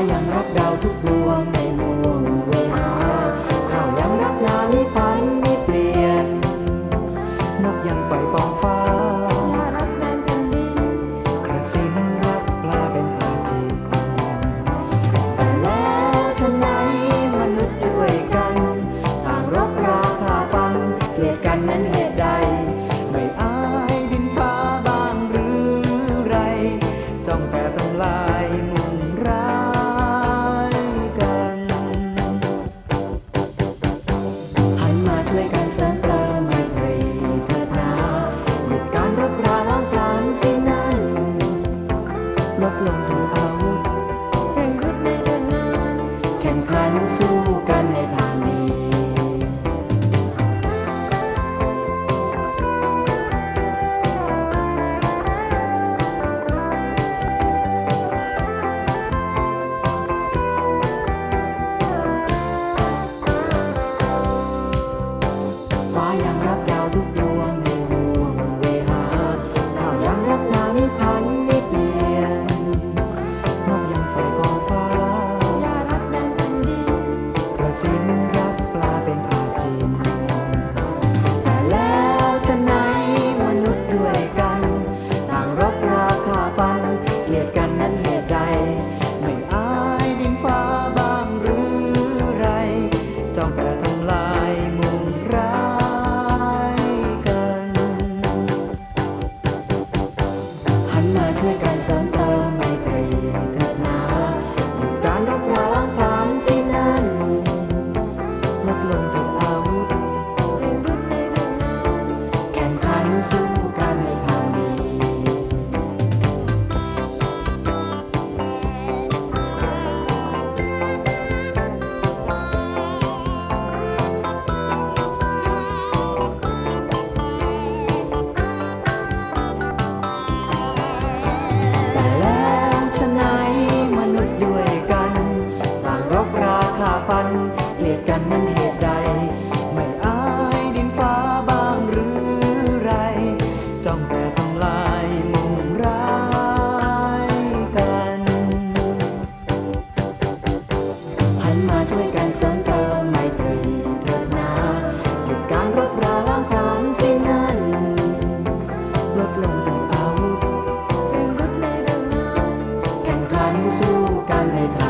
ายังรักดาวทุกดวงในดวงเวงข้ายังรักนาไม่พันไม่เปลี่ยน นกยังไฟปองฟ้ารักแมนเป็นดินกระสินรักปลาเป็นอาจิตแต่แล้วฉันไหนมนุษย์ด้วยกันต่างรบราคาฟันเกลียดกันนั้นเหตุใด ไม่อายดินฟ้าบ้างหรือไรจ้องแต่ทำลาันสู้กันในทางนี้ ดกันนั้นเหตุใด ไม่อายดินฟ้าบ้างหรือไรจ้องกระทำลายมุงร้ายกัน หันมาช่วยกันสอนตา สู้กันให้ทัน